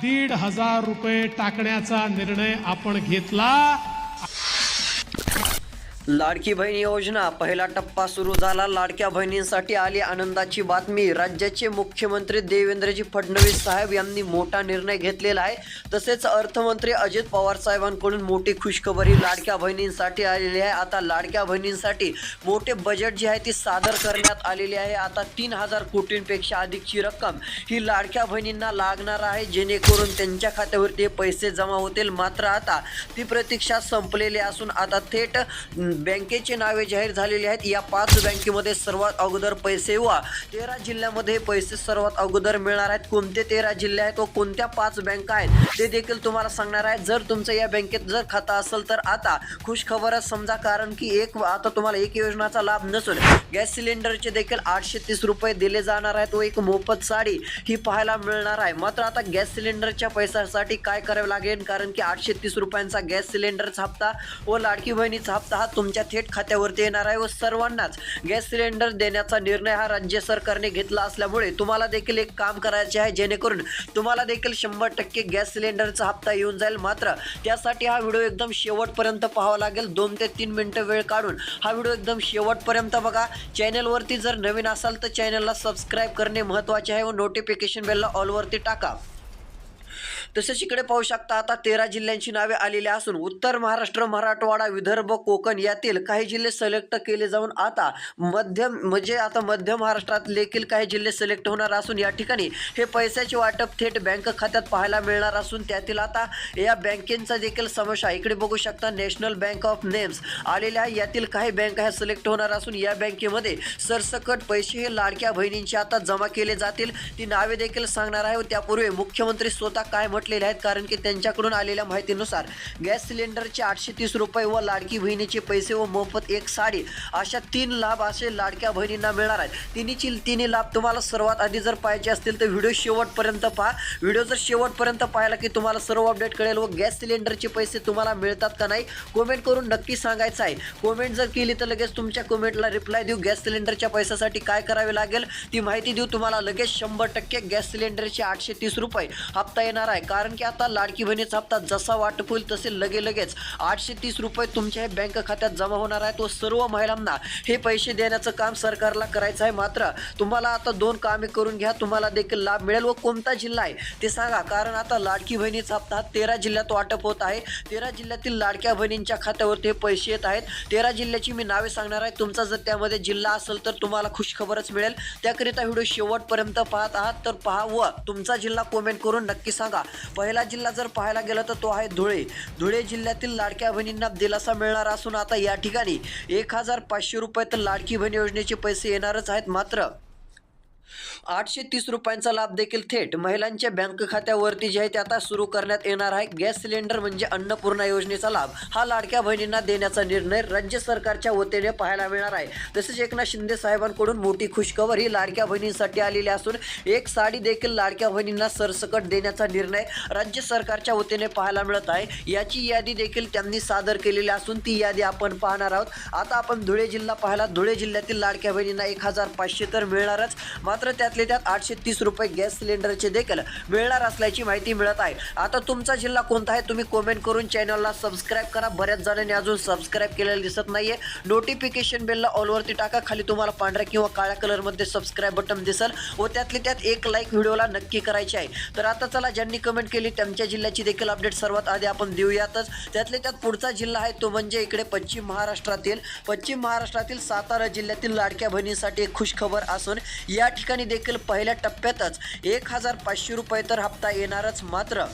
दीड हजार रुपये टाकण्याचा निर्णय आपण घेतला. लाडकी बहीण योजना. पहिला टप्पा सुरू झाला. लाडक्या बहिणींसाठी आली आनंदाची बातमी. राज्याचे मुख्यमंत्री देवेंद्रजी फडणवीस साहेब यांनी मोठा निर्णय घेतलेला आहे. तसेच अर्थमंत्री अजित पवार साहेबांकडून मोठी खुशखबरी लाडक्या बहिणींसाठी आलेली आहे. आता लाडक्या बहिणींसाठी मोठे बजेट जे आहे ती सादर करण्यात आलेली आहे. आता तीन हजार कोटींपेक्षा अधिकची रक्कम ही लाडक्या बहिणींना लागणार आहे. जेणेकरून त्यांच्या खात्यावरती पैसे जमा होतील. मात्र आता ती प्रतीक्षा संपलेली असून आता थेट बँकेची नावे जाहीर झालेली आहेत. या पाच बँकेमध्ये सर्वात अगोदर पैसे व तेरा जिल्ह्यामध्ये पैसे सर्वात अगोदर मिळणार आहेत. कोणते तेरा जिल्हे आहेत व कोणत्या पाच बँका आहेत ते देखील तुम्हाला सांगणार आहे. जर तुमचं या बँकेत जर खातं असेल तर आता खुश खबरच समजा कारण की एक आता तुम्हाला एक योजनाचा लाभ नसून गॅस सिलेंडरचे देखील आठशे तीस रुपये दिले जाणार आहेत व एक मोफत साडी ही पाहायला मिळणार आहे. मात्र आता गॅस सिलेंडरच्या पैशासाठी काय करावे लागेल? कारण की आठशे तीस रुपयांचा गॅस सिलेंडरचा हप्ता व लाडकी बहिणीचा हप्ता हा तुमच्या थेट खात्यावरती येणार आहे व सर्वांनाच गॅस सिलेंडर देण्याचा निर्णय हा राज्य सरकारने घेतला असल्यामुळे तुम्हाला देखील एक काम करायचे आहे. जेणेकरून तुम्हाला देखील शंभर टक्के गॅस सिलेंडरचा हप्ता येऊन जाईल. मात्र त्यासाठी हा व्हिडिओ एकदम शेवटपर्यंत पाहावा लागेल. दोन ते तीन मिनटं वेळ काढून हा व्हिडिओ एकदम शेवटपर्यंत बघा. चॅनलवरती जर नवीन असाल तर चॅनलला सबस्क्राईब करणे महत्त्वाचे आहे व नोटिफिकेशन बेलला ऑलवरती टाका. तसेच इकडे पाहू शकता आता तेरा जिल्ह्यांची नावे आलेली असून उत्तर महाराष्ट्र मराठवाडा विदर्भ कोकण यातील काही जिल्हे सिलेक्ट केले जाऊन आता मध्य म्हणजे आता मध्य महाराष्ट्रात देखील काही जिल्हे सिलेक्ट होणार असून या ठिकाणी हे पैशाचे वाटप थेट बँक खात्यात पाहायला मिळणार असून त्यातील आता या बँकेचा देखील समावेश आहे. इकडे बघू शकता नॅशनल बँक ऑफ नेम्स आलेल्या आहे. यातील काही बँक ह्या सिलेक्ट होणार असून या बँकेमध्ये सरसकट पैसे हे लाडक्या बहिणींचे आता जमा केले जातील. ती नावे देखील सांगणार आहे त्यापूर्वी मुख्यमंत्री स्वतः काय म्हटलेले आहेत कारण की त्यांच्याकडून आलेल्या माहितीनुसार गॅस सिलेंडरचे आठशे तीस रुपये व लाडकी बहिणीचे पैसे व मोफत एक साडी अशा तीन लाभ असे लाडक्या बहिणींना मिळणार आहेत. तिन्हीची तिन्ही लाभ तुम्हाला सर्वात आधी जर पाहिजे असतील तर व्हिडिओ शेवटपर्यंत पहा. व्हिडिओ जर शेवटपर्यंत पाहिला की तुम्हाला सर्व अपडेट कळेल व गॅस सिलेंडरचे पैसे तुम्हाला मिळतात का नाही कोमेंट करून नक्की सांगायचं आहे. कोमेंट जर केली तर लगेच तुमच्या कमेंटला रिप्लाय देऊ. गॅस सिलेंडरच्या पैशासाठी काय करावे लागेल ती माहिती देऊ. तुम्हाला लगेच शंभर टक्के गॅस सिलेंडरचे आठशे तीस रुपये हप्ता येणार आहे. कारण की आता लाडकी बहिणीचा हप्ता जसा वाटप होईल तसे लगे लगेच आठशे तीस रुपये तुमच्या बँक खात्यात जमा होणार आहे. तो सर्व महिलांना हे पैसे देण्याचं काम सरकारला करायचं आहे. मात्र तुम्हाला आता दोन कामे करून घ्या. तुम्हाला देखील लाभ मिळेल व कोणता जिल्हा आहे ते सांगा. कारण आता लाडकी बहिणीचा हप्ता तेरा जिल्ह्यात वाटप होत आहे. तेरा जिल्ह्यातील लाडक्या बहिणींच्या खात्यावरती हे पैसे येत आहेत. तेरा जिल्ह्याची मी नावे सांगणार आहे. तुमचा जर त्यामध्ये जिल्हा असेल तर तुम्हाला खुशखबरच मिळेल. त्याकरिता व्हिडिओ शेवटपर्यंत पाहत आहात. तर पहा व तुमचा जिल्हा कमेंट करून नक्की सांगा. पहिला जिल्हा जर पाहायला गेला तर तो आहे धुळे. धुळे जिल्ह्यातील लाडक्या बहिणींना दिलासा मिळणार असून आता या ठिकाणी एक हजार पाचशे रुपये तर लाडकी बहीण योजनेचे पैसे येणारच आहेत मात्र आठशे तीस रुपयांचा लाभ देखील थेट महिलांच्या बँक खात्यावरती जे आहे ते आता सुरू करण्यात येणार आहे. गॅस सिलेंडर म्हणजे अन्नपूर्णा योजनेचा लाभ हा लाडक्या बहिणींना देण्याचा निर्णय राज्य सरकारच्या वतीने पाहायला मिळणार आहे. तसेच एकनाथ शिंदे साहेबांकडून मोठी खुशखबर ही लाडक्या बहिणींसाठी आलेली असून एक साडी देखील लाडक्या बहिणींना सरसकट देण्याचा निर्णय राज्य सरकारच्या वतीने पाहायला मिळत आहे. याची यादी देखील त्यांनी सादर केलेली असून ती यादी आपण पाहणार आहोत. आता आपण धुळे जिल्हा पाहिला धुळे जिल्ह्यातील लाडक्या बहिणींना एक हजार पाचशे तर मिळणारच. मात्र त्यातले त्यात आठशे तीस रुपये गॅस सिलेंडरचे देखील मिळणार असल्याची माहिती मिळत आहे. आता तुमचा जिल्हा कोणता आहे तुम्ही कमेंट करून चॅनलला सबस्क्राईब करा. बऱ्याच जणांनी अजून सबस्क्राईब केलेलं दिसत नाहीये. नोटिफिकेशन बेलला ऑलवरती टाका. खाली तुम्हाला पांढऱ्या किंवा काळ्या कलरमध्ये सबस्क्राईब बटन दिसेल व त्यातले त्यात एक लाईक व्हिडिओला नक्की करायची आहे. तर आता चला ज्यांनी कमेंट केली त्यांच्या जिल्ह्याची देखील अपडेट सर्वात आधी आपण देऊयातच. त्यातले त्यात पुढचा जिल्हा आहे तो म्हणजे इकडे पश्चिम महाराष्ट्रातील. पश्चिम महाराष्ट्रातील सातारा जिल्ह्यातील लाडक्या बहिणीसाठी एक खुशखबर असून या ठिकाणी देखील पहिल्या टप्प्यातच एक हजार पाचशे रुपये तर हप्ता येणारच मात्र.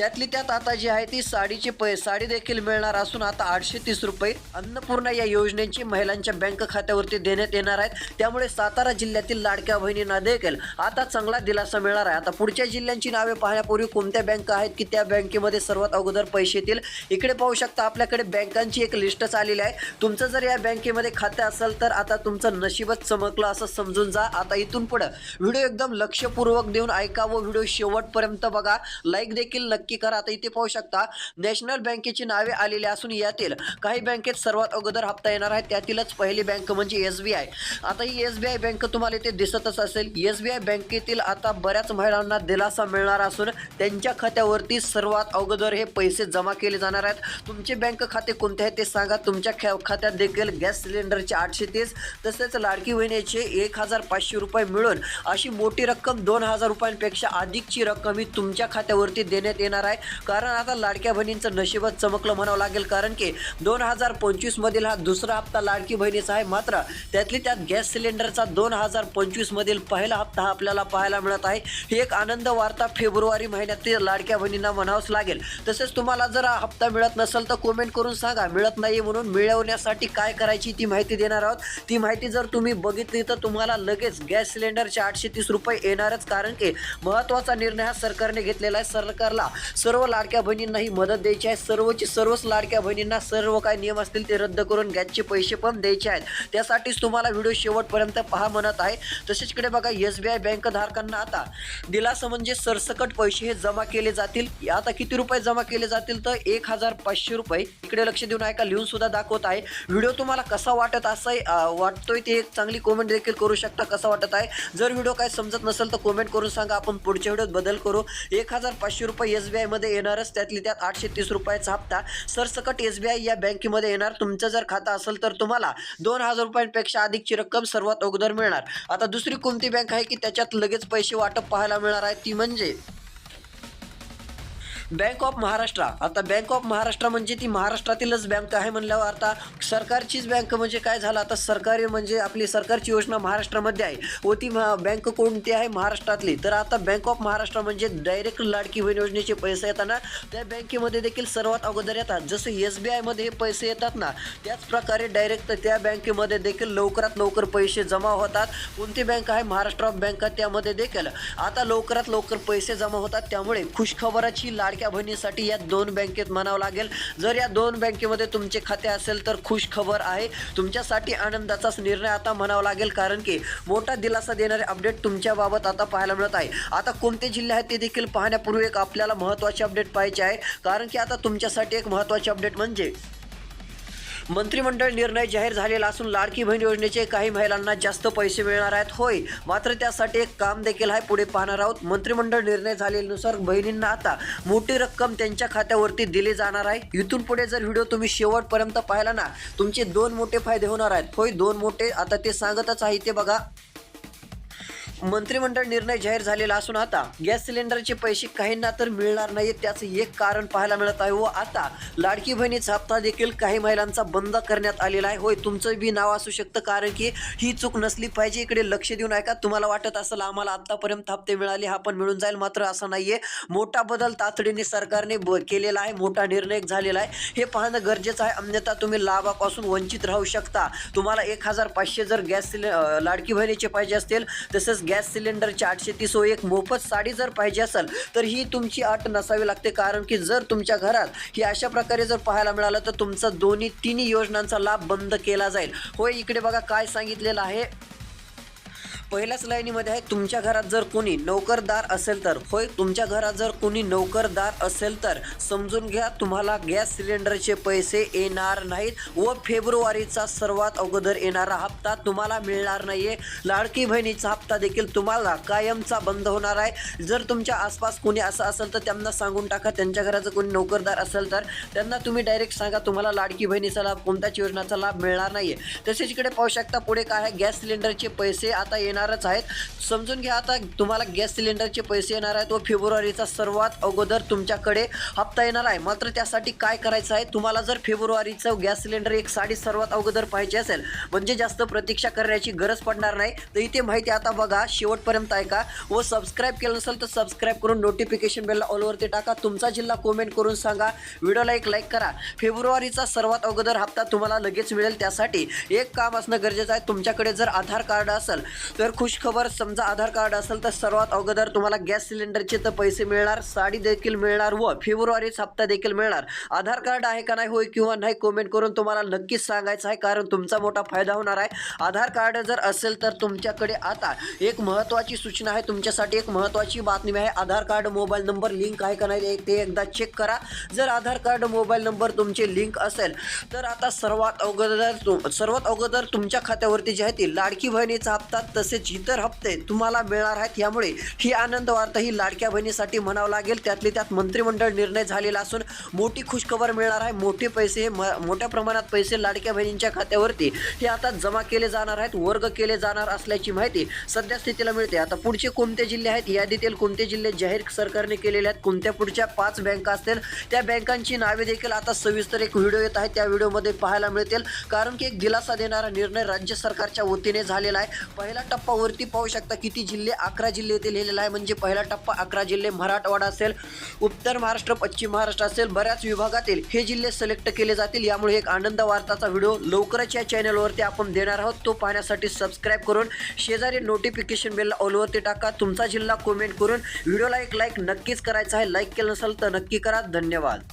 त्यातली त्यात आता जी आहे ती साडीची पै साडी देखील मिळणार असून आता आठशे तीस रुपये अन्नपूर्णा या योजनेची महिलांच्या बँक खात्यावरती देण्यात येणार आहेत. त्यामुळे सातारा जिल्ह्यातील लाडक्या बहिणींना देखील आता चांगला दिलासा मिळणार आहे. आता पुढच्या जिल्ह्यांची नावे पाहण्यापूर्वी कोणत्या बँका आहेत की त्या बँकेमध्ये सर्वात अगोदर पैसे येतील? इकडे पाहू शकता आपल्याकडे बँकांची एक लिस्टच आलेली आहे. तुमचं जर या बँकेमध्ये खाते असेल तर आता तुमचं नशीबच चमकलं असं समजून जा. आता इथून पुढं व्हिडिओ एकदम लक्षपूर्वक देऊन ऐका व व्हिडिओ शेवटपर्यंत बघा. लाईक देखील नक्की नक्की करा. आता इथे पाहू शकता नॅशनल बँकेची नावे आलेली असून यातील काही बँकेत सर्वात अगोदर हप्ता येणार आहे. त्यातीलच पहिली बँक म्हणजे एस बी आय. आता ही एस बी आय बँक तुम्हाला इथे दिसतच असेल. एस बी आय बँकेतील आता बऱ्याच महिलांना दिलासा मिळणार असून त्यांच्या खात्यावरती सर्वात अगोदर हे पैसे जमा केले जाणार आहेत. तुमचे बँक खाते कोणते आहे ते सांगा. तुमच्या ख्या- खात्यात देखील गॅस सिलेंडरचे आठशे तीस तसेच लाडकी वहिनीचे एक हजार पाचशे रुपये मिळून अशी मोठी रक्कम दोन हजार रुपयांपेक्षा अधिकची रक्कम ही तुमच्या खात्यावरती देण्यात येणार आहे. कारण आता लाडक्या बहिणींचं नशीबच चमकलं म्हणावं लागेल. कारण की दोन हजार पंचवीस मधील हा दुसरा हप्ता लाडकी बहिणीचा आहे. मात्र त्यातली त्यात गॅस सिलेंडरचा दोन हजार पंचवीस मधील पहिला हप्ता हा आपल्याला पाहायला मिळत आहे. ही एक आनंद वार्ता फेब्रुवारी महिन्यातील लाडक्या बहिणींना म्हणावंच लागेल. तसेच तुम्हाला जर हा हप्ता मिळत नसेल तर कमेंट करून सांगा. मिळत नाही म्हणून मिळवण्यासाठी काय करायची ती माहिती देणार आहोत. ती माहिती जर तुम्ही बघितली तर तुम्हाला लगेच गॅस सिलेंडरचे आठशे तीस रुपये येणारच. कारण की महत्त्वाचा निर्णय हा सरकारने घेतलेला आहे. सरकारला सर्व लाडक्या बहिणींनाही मदत द्यायची आहे. सर्वची सर्वच लाडक्या बहिणींना सर्व काय नियम असतील ते रद्द करून गॅसचे पैसे पण द्यायचे आहेत. त्यासाठीच तुम्हाला व्हिडिओ शेवटपर्यंत पहा म्हणत आहे. तसेच इकडे बघा एस बी आय बँक धारकांना आता दिलासा म्हणजे सरसकट पैसे हे जमा केले जातील. आता किती रुपये जमा केले जातील तर एक हजार पाचशे रुपये. इकडे लक्ष देऊन ऐका लिहून सुद्धा दाखवत आहे. व्हिडिओ तुम्हाला कसा वाटत असं वाटतोय ते एक चांगली कॉमेंट देखील करू शकता कसा वाटत आहे? जर व्हिडिओ काय समजत नसेल तर कॉमेंट करून सांगा. आपण पुढच्या व्हिडिओत बदल करू. एक हजार पाचशे रुपये एस आयमध्ये येणारच त्यातली त्यात आठशे तीस रुपयाचा हप्ता. सरसकट एस बी आय या बँकेमध्ये येणार. तुमचं जर खातं असेल तर तुम्हाला दोन हजार रुपयांपेक्षा अधिकची रक्कम सर्वात अगोदर मिळणार. आता दुसरी कोणती बँक आहे की त्याच्यात लगेच पैसे वाटप पाहायला मिळणार आहे ती म्हणजे? बँक ऑफ महाराष्ट्र आता बँक ऑफ महाराष्ट्र म्हणजे ती महाराष्ट्रातीलच बँक आहे म्हणल्यावर आता सरकारचीच बँक म्हणजे काय झालं? आता सरकारी म्हणजे आपली सरकारची योजना महाराष्ट्रामध्ये आहे. व ती महा- बँक कोणती आहे? महाराष्ट्रातली. तर आता बँक ऑफ महाराष्ट्र म्हणजे डायरेक्ट लाडकी बहीण योजनेचे पैसे येताना त्या बँकेमध्ये देखील सर्वात अगोदर येतात. जसं एस बी आयमध्ये हे पैसे येतात ना त्याच प्रकारे डायरेक्ट त्या बँकेमध्ये देखील लवकरात लवकर पैसे जमा होतात. कोणती बँक आहे? महाराष्ट्र बँक त्यामध्ये देखील. आता लवकरात लवकर पैसे जमा होतात. त्यामुळे खुशखबराची लाडकी लाडक्या बहिणीसाठी या दोन बँकेत म्हणावं लागेल. जर या दोन बँकेमध्ये तुमचे खाते असेल तर खुश खबर आहे. तुमच्यासाठी आनंदाचाच निर्णय आता म्हणावा लागेल कारण की मोठा दिलासा देणारे अपडेट तुमच्याबाबत आता पाहायला मिळत आहे. आता कोणते जिल्हे आहेत ते देखील पाहण्यापूर्वी एक आपल्याला महत्त्वाचे अपडेट पाहिजे आहे कारण की आता तुमच्यासाठी एक महत्त्वाचे अपडेट म्हणजे मंत्रिमंडळ निर्णय जाहीर झालेला असून लाडकी बहीण योजनेचे काही महिलांना जास्त पैसे मिळणार आहेत. होय मात्र त्यासाठी एक काम देखील आहे. पुढे पाहणार आहोत. मंत्रिमंडळ निर्णय झालेल्यानुसार बहिणींना आता मोठी रक्कम त्यांच्या खात्यावरती दिली जाणार आहे. इथून पुढे जर व्हिडिओ तुम्ही शेवटपर्यंत पाहिला ना तुमचे दोन मोठे फायदे होणार आहेत. होय दोन मोठे. आता ते सांगतच आहे ते बघा. मंत्रिमंडळ निर्णय जाहीर झालेला असून आता गॅस सिलेंडरचे पैसे काहींना तर मिळणार नाहीत त्याचं एक कारण पाहायला मिळत आहे. व आता लाडकी बहिणीचा हप्ता देखील काही महिलांचा बंद करण्यात आलेला आहे. होय तुमचं बी नाव असू शकतं कारण की ही चूक नसली पाहिजे. इकडे लक्ष देऊन ऐका तुम्हाला वाटत असेल आम्हाला आतापर्यंत हप्ते मिळाले हा पण मिळून जाईल मात्र असं नाहीये. मोठा बदल तातडीने सरकारने ब- केलेला आहे मोठा निर्णय झालेला आहे. हे पाहणं गरजेचं आहे अन्यथा तुम्ही लाभापासून वंचित राहू शकता. तुम्हाला एक हजार पाचशे जर गॅस सिले लाडकी बहिणीचे पाहिजे असतील तसंच गॅस सिलेंडरची आठशे ती व एक मोफत साडी जर पाहिजे असेल तर ही तुमची अट नसावी लागते. कारण की जर तुमच्या घरात ही अशा प्रकारे जर पाहायला मिळालं तर तुमचा दोन्ही तिन्ही योजनांचा लाभ बंद केला जाईल. होय इकडे बघा काय सांगितलेलं आहे. पहिल्याच लाईनीमध्ये आहे. तुमच्या घरात जर कोणी नोकरदार असेल तर होय तुमच्या घरात जर कोणी नोकरदार असेल तर समजून घ्या तुम्हाला गॅस सिलेंडरचे पैसे येणार नाहीत व फेब्रुवारीचा सर्वात अगोदर येणारा हप्ता तुम्हाला मिळणार नाहीये. लाडकी बहिणीचा हप्ता देखील तुम्हाला कायमचा बंद होणार आहे. जर तुमच्या आसपास कोणी असं असेल तर त्यांना सांगून टाका. त्यांच्या घराचं कोणी नोकरदार असेल तर त्यांना तुम्ही डायरेक्ट सांगा तुम्हाला लाडकी बहिणीचा लाभ कोणत्याच योजनाचा लाभ मिळणार नाहीये. तसेच इकडे पाहू शकता पुढे काय आहे? गॅस सिलेंडरचे पैसे आता येणार येणारच आहेत. समजून घ्या आता तुम्हाला गॅस सिलेंडरचे पैसे येणार आहेत. व फेब्रुवारीचा सर्वात अगोदर तुमच्याकडे हप्ता येणार आहे. मात्र त्यासाठी काय करायचं आहे? तुम्हाला जर फेब्रुवारीचं गॅस सिलेंडर एक साडी सर्वात अगोदर पाहिजे असेल म्हणजे जास्त प्रतीक्षा करण्याची गरज पडणार नाही. तर इथे माहिती आता बघा शेवटपर्यंत ऐका. व सबस्क्राईब केलं नसेल तर सबस्क्राईब करून नोटिफिकेशन बेलला ऑलवरती टाका. तुमचा जिल्हा कमेंट करून सांगा. व्हिडिओला एक लाईक करा. फेब्रुवारीचा सर्वात अगोदर हप्ता तुम्हाला लगेच मिळेल त्यासाठी. एक काम असणं गरजेचं आहे. तुमच्याकडे जर आधार कार्ड असेल तर तर खुश खबर समजा आधार कार्ड असेल तर सर्वात अगोदर तुम्हाला गॅस सिलेंडरचे तर पैसे मिळणार साडी देखील मिळणार व फेब्रुवारीचा हप्ता देखील मिळणार. आधार कार्ड आहे का नाही होय किंवा नाही कमेंट करून तुम्हाला नक्कीच सांगायचं आहे कारण तुमचा मोठा फायदा होणार आहे. आधार कार्ड जर असेल तर तुमच्याकडे आता एक महत्त्वाची सूचना आहे तुमच्यासाठी एक महत्त्वाची बातमी आहे. Aadhaar card mobile number link आहे का नाही ते एकदा चेक करा. जर आधार कार्ड मोबाईल नंबर तुमचे लिंक असेल तर आता सर्वात अगोदर सर्वात अगोदर तुमच्या खात्यावरती जे आहे ती लाडकी बहिणीचा हप्ता तसेच इतर हप्ते तुम्हाला मिळणार आहेत. यामुळे ही आनंद वार्ता ही लाडक्या बहिणीसाठी म्हणावं लागेल. त्यातली त्यात मंत्रिमंडळ निर्णय झालेला असून मोठी खुशखबर मिळणार आहे. मोठे पैसे हे म- मोठ्या प्रमाणात पैसे लाडक्या बहिणींच्या खात्यावरती हे आता जमा केले जाणार आहेत. वर्ग केले जाणार असल्याची माहिती सध्या स्थितीला मिळते. आता पुढचे कोणते जिल्हे आहेत? यादीतील कोणते जिल्हे जाहीर सरकारने केलेले आहेत? कोणत्या पुढच्या पाच बँका असतील? त्या बँकांची नावे देखील आता सविस्तर एक व्हिडिओ येत आहे त्या व्हिडिओमध्ये पाहायला मिळतील. कारण की एक दिलासा देणारा निर्णय राज्य सरकारच्या वतीने झालेला आहे. पहिला टप्पा वरती पाहू शकता किती जिल्हे अकरा जिल्हे येथे लिहिलेला आहे. म्हणजे पहिला टप्पा अकरा जिल्हे मराठवाडा असेल उत्तर महाराष्ट्र पश्चिम महाराष्ट्र असेल बऱ्याच विभागातील हे जिल्हे सिलेक्ट केले जातील. यामुळे एक आनंद वार्ताचा व्हिडिओ लवकरच या चॅनलवरती आपण देणार आहोत. तो पाहण्यासाठी सबस्क्राईब करून शेजारी नोटिफिकेशन बेलला ऑलवरती टाका. तुमचा जिल्हा कमेंट करून व्हिडिओला एक लाईक नक्कीच करायचा आहे. लाईक केलं नसेल तर नक्की करा. धन्यवाद.